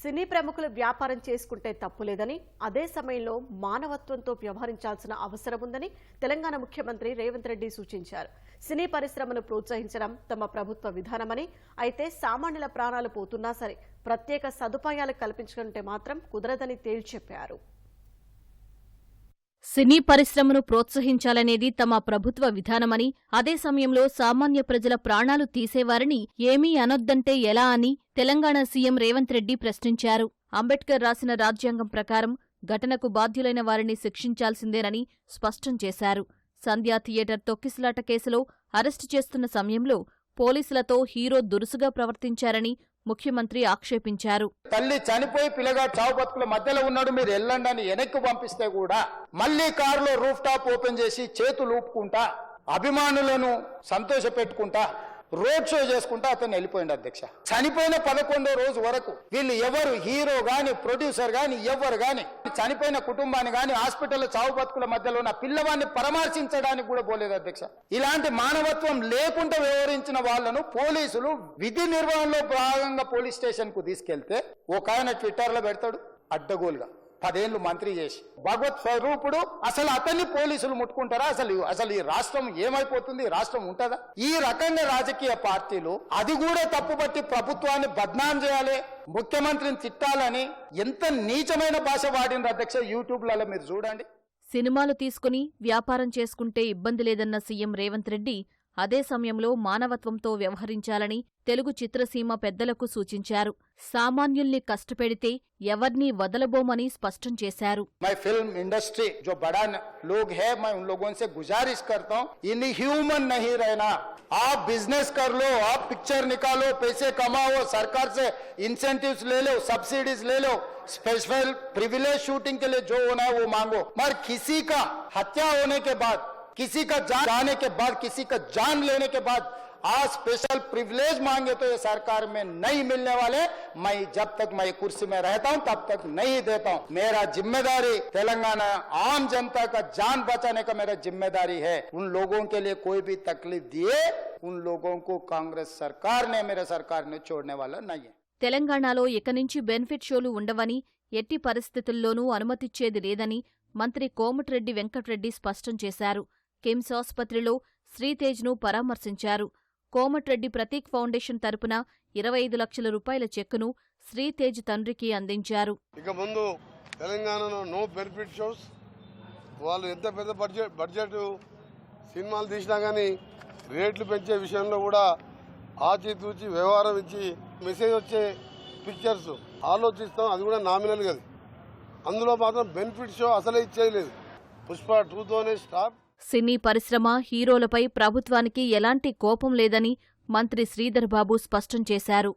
సినీ ప్రముఖులు వ్యాపారం చేసుకుంటే తప్పులేదని అదే సమయంలో మానవత్వంతో వ్యవహరించాల్సిన అవసరం ఉందని తెలంగాణ ముఖ్యమంత్రి రేవంత్ రెడ్డి సూచించారు. సినీ పరిశ్రమను ప్రోత్సహించడం తమ ప్రభుత్వ విధానమని అయితే సామాన్యుల ప్రాణాలు పోతున్నా సరే ప్రత్యేక సదుపాయాలు కల్పించుకుంటే మాత్రం కుదరదని తేల్చెప్పారు సినీ పరిశ్రమను ప్రోత్సహించాలనేది తమ ప్రభుత్వ విధానమని అదే సమయంలో సామాన్య ప్రజల ప్రాణాలు తీసేవారిని ఏమీ అనొద్దంటే ఎలా అని తెలంగాణ సీఎం రేవంత్ రెడ్డి ప్రశ్నించారు. అంబేద్కర్ రాసిన రాజ్యాంగం ప్రకారం ఘటనకు బాధ్యులైన వారిని శిక్షించాల్సిందేనని స్పష్టం చేశారు. సంధ్యా థియేటర్ తొక్కిసలాట కేసులో అరెస్టు చేస్తున్న సమయంలో పోలీసులతో హీరో దురుసుగా ప్రవర్తించారని ముఖ్యమంత్రి ఆక్షేపించారు. తల్లి చనిపోయి పిల్లగాడు చావు బతుకుల మధ్యలో ఉన్నాడు మీరు వెళ్ళండి అని వెనక్కి పంపిస్తే కూడా మళ్ళీ కారులో రూఫ్ టాప్ ఓపెన్ చేసి చేతులు ఊపుకుంటా అభిమానులను సంతోష పెట్టుకుంటా రోడ్ షో చేసుకుంటా అతను వెళ్ళిపోయింది అధ్యక్ష. చనిపోయిన పదకొండో రోజు వరకు వీళ్ళు ఎవరు హీరో గాని ప్రొడ్యూసర్ గాని ఎవరు గాని చనిపోయిన కుటుంబాన్ని కానీ హాస్పిటల్లో చావు బతుకుల మధ్యలో ఉన్న పిల్లవాడిని పరామర్శించడానికి కూడా పోలేదు అధ్యక్ష. ఇలాంటి మానవత్వం లేకుండా వ్యవహరించిన వాళ్ళను పోలీసులు విధి నిర్వహణలో భాగంగా పోలీస్ స్టేషన్కు తీసుకెళ్తే ఒక ఆయన ట్విట్టర్లో పెడతాడు అడ్డగోలుగా. పదేళ్ళు మంత్రి చేసి. భగవత్ స్వరూపుడు అసలు అతన్ని పోలీసులు ముట్టుకుంటారా? అసలు అసలు ఈ రాష్ట్రం ఏమైపోతుంది? రాష్ట్రం ఉంటుందా? ఈ రకంగా రాజకీయ పార్టీలు అది కూడా తప్పుపట్టి ప్రభుత్వాన్ని బద్నాం చేయాలి ముఖ్యమంత్రిని తిట్టాలని ఎంత నీచమైన భాష వాడిన అధ్యక్ష యూట్యూబ్లలో మీరు చూడండి. సినిమాలు తీసుకుని వ్యాపారం చేసుకుంటే ఇబ్బంది లేదన్న సీఎం రేవంత్ రెడ్డి అదే సమయంలో మానవత్వంతో వ్యవహరించాలని తెలుగు చిత్రసీమ పెద్దలకు సూచించారు సామాన్యుల్ని కష్టపెడితే ఎవర్నీ వదలబోమని స్పష్టం చేశారు मैं फिल्म इंडस्ट्री जो बड़ा न- लोग है मैं उन लोगों से गुजारिश करता हूँ इन ह्यूमन नहीं रहना आप बिजनेस कर लो आप पिक्चर निकालो पैसे कमाओ सरकार से इंसेंटिव्स ले लो सब्सिडीज ले लो स्पेशल प्रिविलेज शूटिंग के लिए जो होना है वो मांगो मगर किसी का हत्या होने के बाद किसी का जान जाने के बाद किसी का जान लेने के बाद आज स्पेशल प्रिविलेज मांगे तो ये सरकार में नहीं मिलने वाले मैं जब तक मैं कुर्सी में रहता हूं तब तक नहीं देता हूं मेरा जिम्मेदारी तेलंगाना आम जनता का जान बचाने का मेरा जिम्मेदारी है उन लोगों के लिए कोई भी तकलीफ दिए उन लोगों को कांग्रेस सरकार ने मेरे सरकार ने छोड़ने वाला नहीं है తెలంగాణలో ఇక నుంచి బెనిఫిట్ షోలు ఉండవని ఎట్టి పరిస్థితుల్లోనూ అనుమతిచ్చేది లేదని మంత్రి కోమటిరెడ్డి వెంకట్రెడ్డి స్పష్టం చేశారు కిమ్స్ ఆసుపత్రిలో శ్రీతేజ్ను పరామర్శించారు. కోమటిరెడ్డి ప్రతీక్ ఫౌండేషన్ తరపున ఇరవై ఐదు లక్షల రూపాయల చెక్కును శ్రీతేజ్ తండ్రికి అందించారు. ఇక ముందు తెలంగాణలో నో బెనిఫిట్ షోస్ వాళ్ళు ఎంత పెద్ద బడ్జెట్ బడ్జెట్ సినిమాలు తీసినా కానీ రేట్లు పెంచే విషయంలో కూడా ఆచితూచి వ్యవహారం ఇచ్చి మెసేజ్ వచ్చే పిక్చర్స్ ఆలోచిస్తాం. అది కూడా నామినల్ కదా అందులో మాత్రం బెనిఫిట్ షో అసలే ఇచ్చేయలేదు. పుష్ప టూతోనే స్టాప్ సినీ పరిశ్రమ హీరోలపై ప్రభుత్వానికి ఎలాంటి కోపం లేదని మంత్రి శ్రీధర్బాబు స్పష్టం చేశారు.